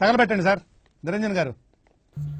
తగలబెట్టండి sir. Niranjan గారు.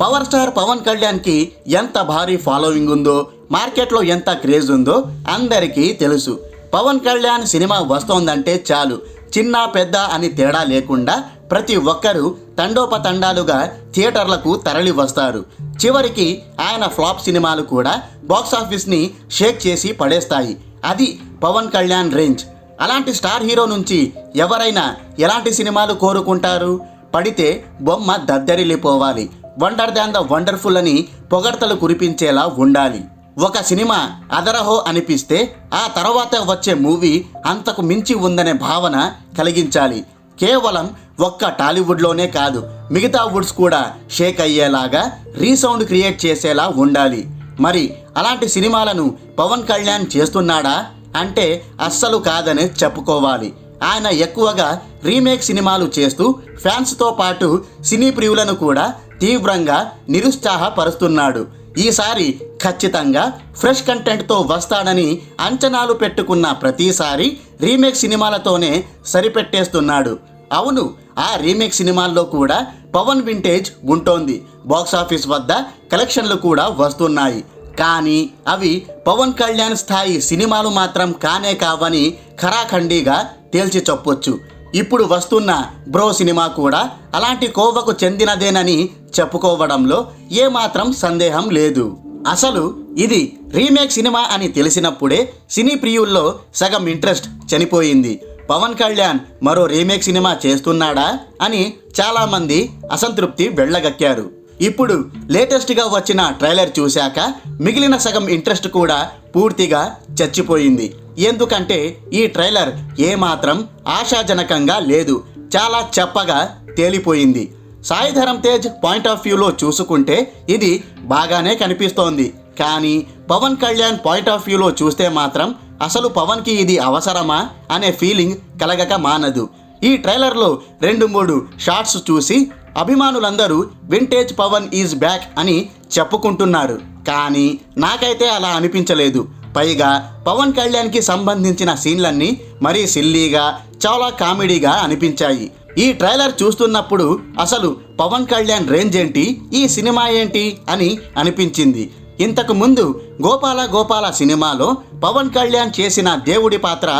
Power star Pawan కళ్యాణ్కి ఎంత భారీ ఫాలోయింగ్ ఉందో మార్కెట్లో ఎంత క్రేజ్ ఉందో అందరికీ తెలుసు. పవన్ కళ్యాణ్ సినిమా వస్తోందంటే చాలు. చిన్న పెద్ద అని తేడా లేకుండా ప్రతి ఒక్కరూ తండోపతండాలుగా థియేటర్లకు తరలి వస్తారు. చివరికి ఆయన ఫ్లాప్ సినిమాలు కూడా బాక్సాఫీస్ని షేక్ చేసి పడేస్తాయి. అది పవన్ కళ్యాణ్ రేంజ్ అలాంటి స్టార్ హీరో నుంచి ఎవరైనా ఎలాంటి సినిమాలు కోరుకుంటారు? పడితే బొమ్మ దద్దరిల్లిపోవాలి. వండర్ దాన్ ద వండర్ఫుల్ అని పొగడ్తలు కురిపించేలా ఉండాలి. ఒక సినిమా అదరహో అనిపిస్తే ఆ తర్వాత వచ్చే మూవీ అంతకు మించి ఉందనే భావన కలిగించాలి. కేవలం ఒక్క టాలీవుడ్లోనే కాదు మిగతా వుడ్స్ కూడా షేక్ అయ్యేలాగా రీసౌండ్ క్రియేట్ చేసేలా ఉండాలి. మరి అలాంటి సినిమాలను పవన్ కళ్యాణ్ చేస్తున్నాడా? అంటే అస్సలు కాదని చెప్పుకోవాలి. ఆయన ఎక్కువగా రీమేక్ సినిమాలు చేస్తూ ఫ్యాన్స్తో పాటు సినీ ప్రియులను కూడా తీవ్రంగా నిరుత్సాహపరుస్తున్నాడు. ఈసారి ఖచ్చితంగా ఫ్రెష్ కంటెంట్తో వస్తాడని అంచనాలు పెట్టుకున్న ప్రతిసారి రీమేక్ సినిమాలతోనే సరిపెట్టేస్తున్నాడు. అవును ఆ రీమేక్ సినిమాల్లో కూడా పవన్ వింటేజ్ ఉంటోంది. బాక్సాఫీస్ వద్ద కలెక్షన్లు కూడా వస్తున్నాయి. కానీ అవి పవన్ కళ్యాణ్ స్థాయి సినిమాలు మాత్రం కానే కావని ఖరాఖండిగా తేల్చి చెప్పొచ్చు. ఇప్పుడు వస్తున్న బ్రో సినిమా కూడా అలాంటి కోవకు చెందినదేనని చెప్పుకోవడంలో ఏమాత్రం సందేహం లేదు. అసలు ఇది రీమేక్ సినిమా అని తెలిసినప్పుడే సినీ ప్రియుల్లో సగం ఇంట్రెస్ట్ చనిపోయింది. పవన్ కళ్యాణ్ మరో రీమేక్ సినిమా చేస్తున్నాడా అని చాలామంది అసంతృప్తి వెళ్ళగక్కారు. ఇప్పుడు లేటెస్ట్గా వచ్చిన ట్రైలర్ చూశాక మిగిలిన సగం ఇంట్రెస్ట్ కూడా పూర్తిగా చచ్చిపోయింది. ఎందుకంటే ఈ ట్రైలర్ ఏమాత్రం ఆశాజనకంగా లేదు. చాలా చెప్పగా తేలిపోయింది. సాయిధరం తేజ్ పాయింట్ ఆఫ్ వ్యూలో చూసుకుంటే ఇది బాగానే కనిపిస్తోంది. కానీ పవన్ కళ్యాణ్ పాయింట్ ఆఫ్ వ్యూలో చూస్తే మాత్రం అసలు పవన్కి ఇది అవసరమా అనే ఫీలింగ్ కలగక మానదు. ఈ ట్రైలర్లో రెండు మూడు షార్ట్స్ చూసి అభిమానులందరూ వింటేజ్ పవన్ ఈజ్ బ్యాక్ అని చెప్పుకుంటున్నారు. కానీ నాకైతే అలా అనిపించలేదు. పైగా పవన్ కళ్యాణ్కి సంబంధించిన సీన్లన్నీ మరీ సిల్లీగా చాలా కామెడీగా అనిపించాయి. ఈ ట్రైలర్ చూస్తున్నప్పుడు అసలు పవన్ కళ్యాణ్ రేంజ్ ఏంటి ఈ సినిమా ఏంటి అని అనిపించింది. ఇంతకు ముందు గోపాల గోపాల సినిమాలో పవన్ కళ్యాణ్ చేసిన దేవుడి పాత్ర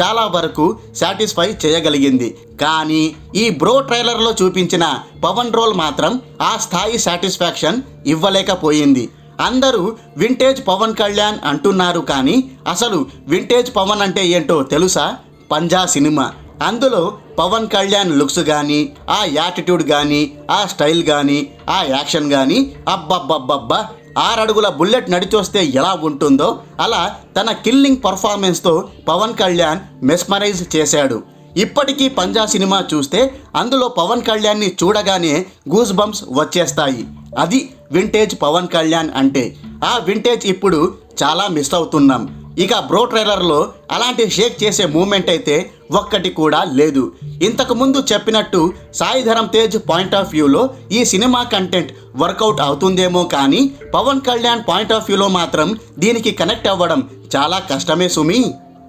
చాలా వరకు సాటిస్ఫై చేయగలిగింది. కానీ ఈ బ్రో ట్రైలర్లో చూపించిన పవన్ రోల్ మాత్రం ఆ స్థాయి సాటిస్ఫాక్షన్ ఇవ్వలేకపోయింది. అందరూ వింటేజ్ పవన్ కళ్యాణ్ అంటున్నారు కానీ అసలు వింటేజ్ పవన్ అంటే ఏంటో తెలుసా? పంజా సినిమా. అందులో పవన్ కళ్యాణ్ లుక్స్ కానీ ఆ యాటిట్యూడ్ కానీ ఆ స్టైల్ కానీ ఆ యాక్షన్ కానీ అబ్బబ్బబ్బబ్బా ఆరడుగుల బుల్లెట్ నడిచొస్తే ఎలా ఉంటుందో అలా తన కిల్లింగ్ పర్ఫార్మెన్స్తో పవన్ కళ్యాణ్ మెస్మరైజ్ చేశాడు. ఇప్పటికీ పంజా సినిమా చూస్తే అందులో పవన్ కళ్యాణ్ని చూడగానే గూస్ బంప్స్ వచ్చేస్తాయి. అది వింటేజ్ పవన్ కళ్యాణ్ అంటే. ఆ వింటేజ్ ఇప్పుడు చాలా మిస్ అవుతున్నాం. ఇక బ్రో ట్రైలర్లో అలాంటి షేక్ చేసే మూమెంట్ అయితే ఒక్కటి కూడా లేదు. ఇంతకుముందు చెప్పినట్టు సాయిధరం తేజ్ పాయింట్ ఆఫ్ వ్యూలో ఈ సినిమా కంటెంట్ వర్కౌట్ అవుతుందేమో కానీ పవన్ కళ్యాణ్ పాయింట్ ఆఫ్ వ్యూలో మాత్రం దీనికి కనెక్ట్ అవ్వడం చాలా కష్టమే సుమి.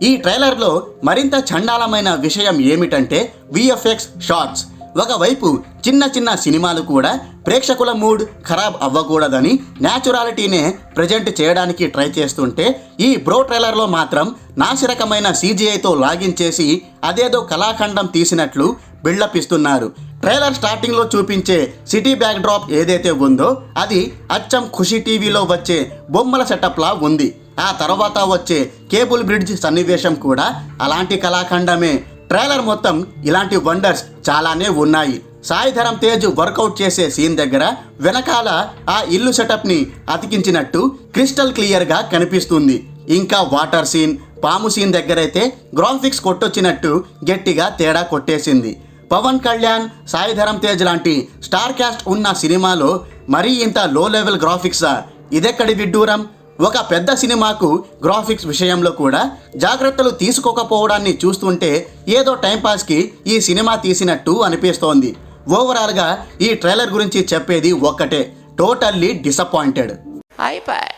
ఈ ట్రైలర్లో మరింత చండాలమైన విషయం ఏమిటంటే విఎఫ్ఎక్స్ షార్ట్స్. ఒకవైపు చిన్న చిన్న సినిమాలు కూడా ప్రేక్షకుల మూడ్ ఖరాబ్ అవ్వకూడదని న్యాచురాలిటీనే ప్రజెంట్ చేయడానికి ట్రై చేస్తుంటే ఈ బ్రో ట్రైలర్లో మాత్రం నాసిరకమైన సీజీఐతో లాగిన్ చేసి అదేదో కళాఖండం తీసినట్లు బిల్డప్ ఇస్తున్నారు ట్రైలర్ స్టార్టింగ్లో చూపించే సిటీ బ్యాక్ డ్రాప్ ఏదైతే ఉందో అది అచ్చం ఖుషి టీవీలో వచ్చే బొమ్మల సెటప్లా ఉంది. ఆ తర్వాత వచ్చే కేబుల్ బ్రిడ్జ్ సన్నివేశం కూడా అలాంటి కళాఖండమే. ట్రైలర్ మొత్తం ఇలాంటి వండర్స్ చాలానే ఉన్నాయి. సాయిధరం తేజ్ వర్కౌట్ చేసే సీన్ దగ్గర వెనకాల ఆ ఇల్లు సెటప్ని అతికించినట్టు క్రిస్టల్ క్లియర్గా కనిపిస్తుంది. ఇంకా వాటర్ సీన్ పాము సీన్ దగ్గరైతే గ్రాఫిక్స్ కొట్టొచ్చినట్టు గట్టిగా తేడా కొట్టేసింది. పవన్ కళ్యాణ్ సాయిధరం తేజ్ లాంటి స్టార్ క్యాస్ట్ ఉన్న సినిమాలో మరీ ఇంత లో లెవెల్ గ్రాఫిక్సా ఇదెక్కడి విడ్డూరం ఒక పెద్ద సినిమాకు గ్రాఫిక్స్ విషయంలో కూడా జాగ్రత్తలు తీసుకోకపోవడాన్ని చూస్తుంటే ఏదో టైంపాస్కి ఈ సినిమా తీసినట్టు అనిపిస్తోంది. ఓవరాల్గా ఈ ట్రైలర్ గురించి చెప్పేది ఒక్కటే టోటల్లీ డిసప్పాయింటెడ్. అయిపోయి